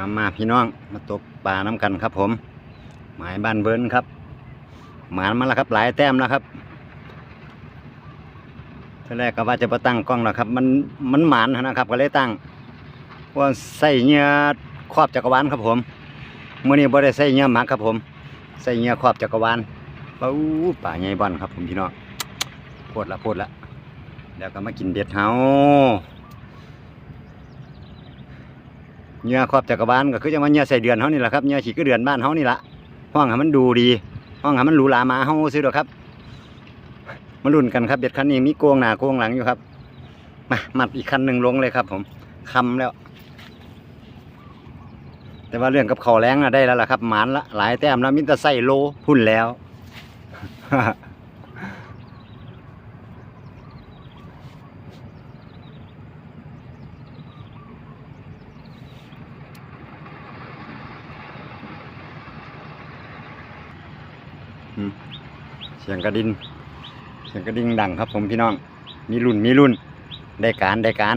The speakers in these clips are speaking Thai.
มามาพี่น้อง มาตกปลาน้ำกันครับผม หมายบ้านเวิร์นครับ หมานมาแล้วครับ หลายแต้มแล้วครับทีแรกก็ว่าจะมาตั้งกล้องแล้วครับ มันมันหมานนะครับ ก็เลยตั้งว่าใส่เหงื่อครอบจักรวาลครับผมเมื่อนี้บ่ได้ใส่เหงื่อหมักครับผม ใส่เหงื่อครอบจักรวาลป,ป่าใหญ่บ้านครับผมพี่น้องโพดละโพดละแล้วก็มากินเบ็ดเฮา เหงื่อครอบจักรวาลก็คือจังว่าเหงื่อใส่เดือนเฮานี่แหละครับเหงื่อฉีกก็เดือนบ้านเฮานี่ละห้องให้มันดูดีห้องให้มันหรูหรามาเฮาซื้อดอกครับมาลุ้นกันครับเบ็ดคันนี้มีโกงหน้าโกงหลังอยู่ครับมามัดอีกคันหนึ่งลงเลยครับ ผมคำแล้ว แต่ว่าเรื่องกับเขาแรงอะได้แล้วล่ะครับหมานละหลายแต้มแล้วมิตรใส่โลพุ่นแล้ว เสียงกระดิ่งเสียงกระดิ่งดังครับผมพี่น้อง มีรุ่นมีรุ่นได้การได้การ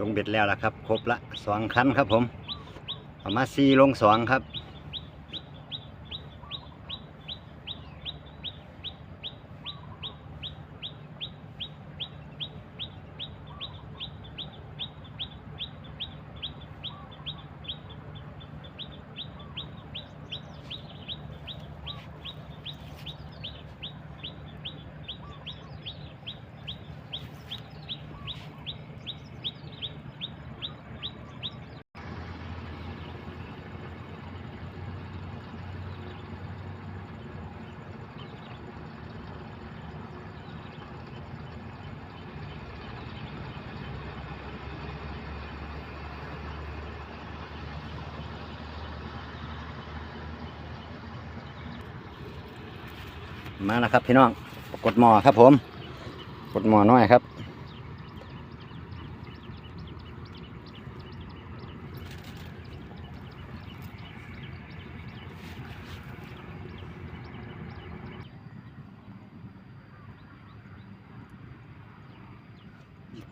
ลงเบ็ดแล้วล่ะครับ ครบละสองคันครับผมเอามาซีลงสองครับ มาแล้วครับพี่น้องกดหมอครับผม กดหมอน้อยครับ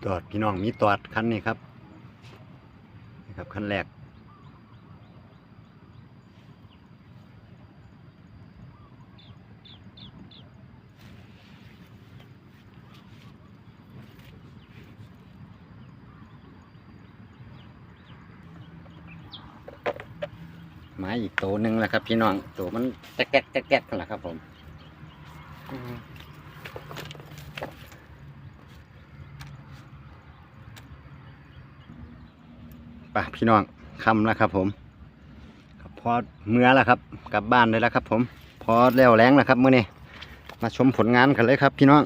ตอดพี่น้องมีตอดคันนี้ครับครับคันแรก หมาอีกตัวหนึ่งแหละครับ พี่น้องตัวมันแจ๊กแจ๊กแจ๊กแจ๊กกันแหละครับผมไป่ะพี่น้องคำแล้วครับผมพอเมื่อแล้วครับ กลับบ้านเลยแล้วครับ ผม พอแล้วแรงแล้วครับเมื่อนี้มาชมผลงานกันเลยครับ พี่น้อง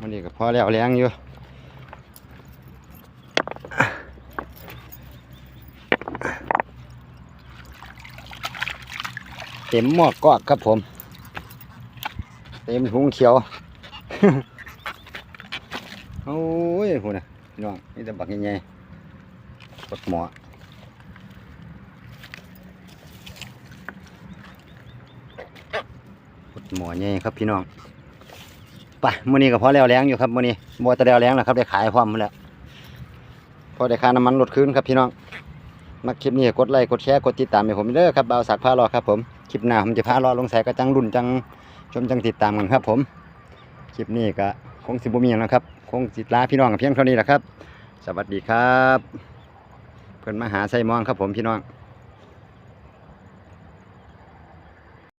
วันนี้ก็พอแล้วแรงอยู่ เต็มหมอกกอกครับผม เต็มถุงเขียวโอ้ยพูนะพี่น้องนี่แต่บักใหญ่ๆกดหมอกดหมอใหญ่ครับพี่น้องไปมื้อนี้ก็พอแล้วแรงอยู่ครับมื้อนี้บ่แต่แล้วแรงแล้วครับได้ขายพร้อมมดแล้วพอได้ค่าน้ำมันลดคืนครับพี่น้อง มักคลิปนี้กดไลค์กดแชร์กดติดตามให้ผมเด้อครับบ่าวสักผ้ารอครับผม คลิปหน้าผมจะพารอลงใส่กระจังรุ่นจังชมจังติดตามกันครับ ผมคลิปนี้ก็คงสิบุมีงแล้วครับคงสิลาพี่น้องกับเพียงเท่านี้แหละครับ สวัสดีครับ เพื่อนมาหาไซมองครับผมพี่น้อง